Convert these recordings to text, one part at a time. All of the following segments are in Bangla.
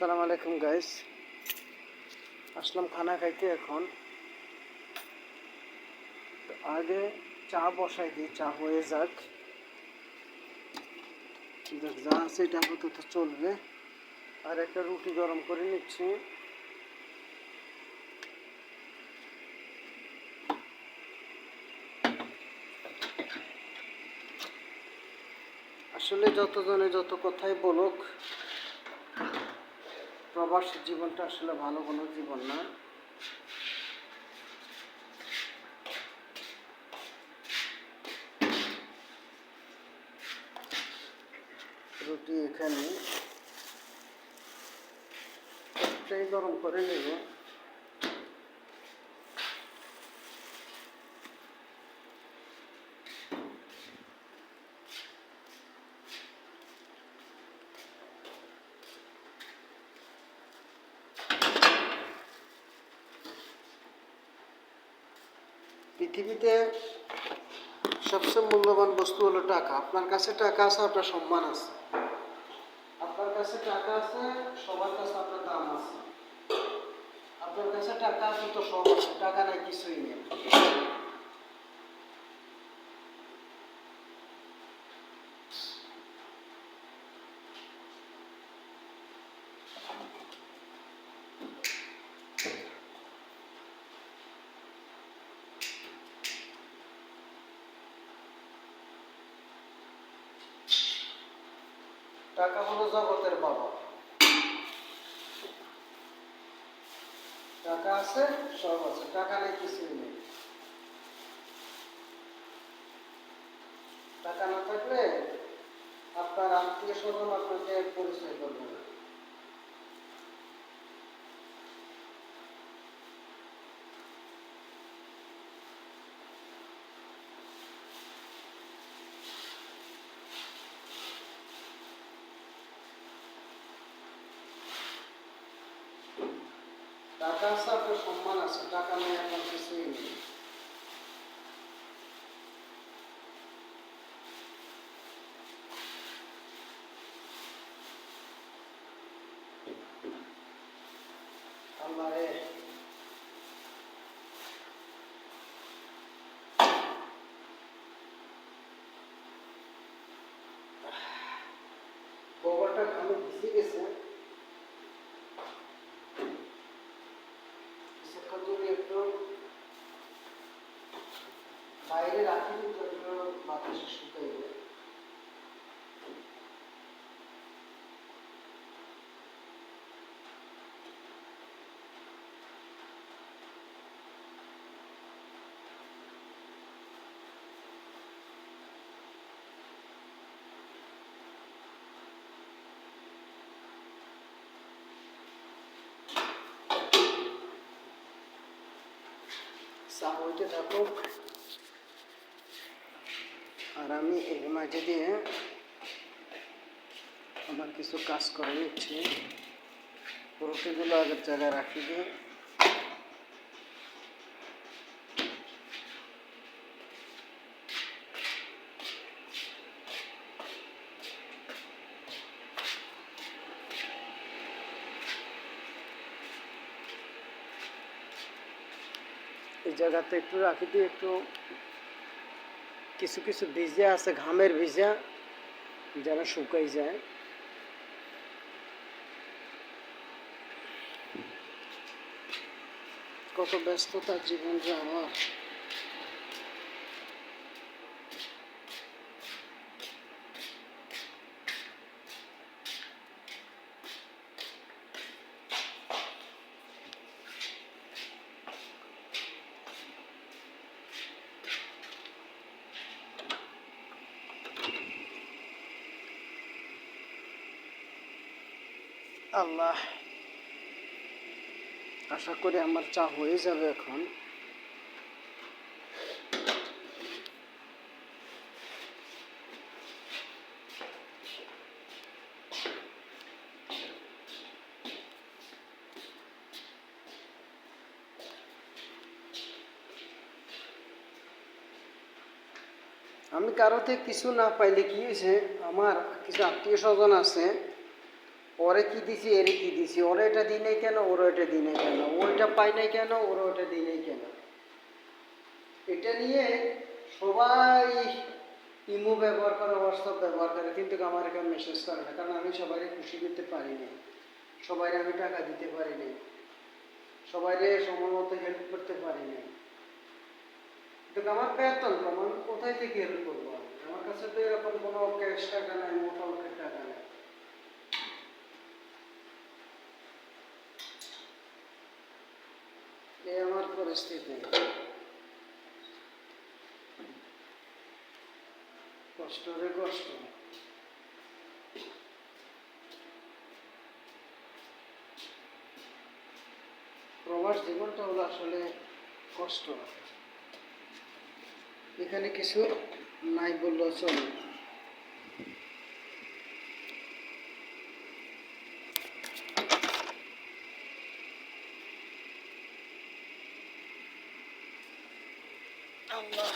আসসালামু আলাইকুম গাইস আসলাম খানা খাইতে এখন। আগে চা বসাই দিই, চা হয়ে যাক। যা আছে এটা আপাতত চলবে। আর একটা রুটি গরম করে নিচ্ছি। আসলে যতজনে যত কথাই বলুক প্রবাসী জীবনটা আসলে ভালো কোনো জীবন না। রুটি এখানে। গরম করে নেব। পৃথিবীতে সবচেয়ে মূল্যবান বস্তু হলো টাকা। আপনার কাছে টাকা আছে, আপনার সম্মান আছে। আপনার কাছে টাকা আছে, সবার কাছে আপনার দাম আছে। আপনার কাছে টাকা আছে, তো সব আছে। টাকা নাই, কিছুই নেই। টাকা হলো জগতের বাবা। টাকা আছে, সব আছে। টাকা নেই, কিছুই নেই। টাকা না থাকলে আপনার আত্মীয় স্বজন আপনাকে পরিচয় করবে না। টাকা আছে আপনার সম্মান আছে টাকা নেই আপনার কিছুই নেই আল্লাহ একটু বাইরে রাখি তো একটু বাতাসে শুকাইবে চা হইতে আর আমি এর মাঝে দিয়ে আমার কিছু কাজ করে নিচ্ছি। রুটিগুলো আগের জায়গায় রাখি দিয়ে। এই জায়গাতে একটু রাখি দিয়ে একটু কিছু কিছু ভিজে আছে, ঘামের ভিজা যারা শুকাই যায়। কত ব্যস্ততা জীবন যে আমার। আল্লাহ, আশা করি আমার চা হয়ে যাবে এখন। আমি কারোতে কিছু না পাইলে কি হয়েছে, আমার কিছু আত্মীয় স্বজন আছে ওরে কি দিছি, এরে কি দিছি? ওরে এটা দিই নাই কেন? ওরে এটা দিই নাই কেন? ওইটা পাই নাই কেন? ওরে ওটা দিই নাই কেন? এটা নিয়ে সবাই ইমো ব্যবহার করে হোয়াটসঅ্যাপ ব্যবহার করে, কিন্তু আমার এখানে মেসেজ করে না, কারণ আমি সবাই খুশি করতে পারি নাই। সবাই আমি টাকা দিতে পারি নাই। সবাইরে সময় মতো হেল্প করতে পারি নাই। কিন্তু আমার বেতন কম আমি কোথায় থেকে হেল্প করব? আমার কাছে তো এরকম কোনো ক্যাশ টাকা নাই মোটা অঙ্কের টাকা নাই এই আমার পরিস্থিতি কষ্ট রে কষ্ট। প্রবাস জীবনটা হলো আসলে কষ্ট। এখানে কিছু নাই বললেও চলে। আল্লাহ।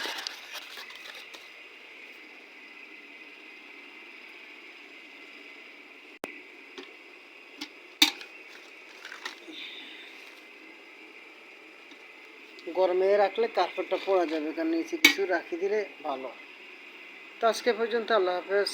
গরমে রাখলে কার্পেটটা পড়া যাবে, কারণ নিচে কিছু রাখি দিলে ভালো। তো আজকে পর্যন্ত আল্লাহ হাফেজ।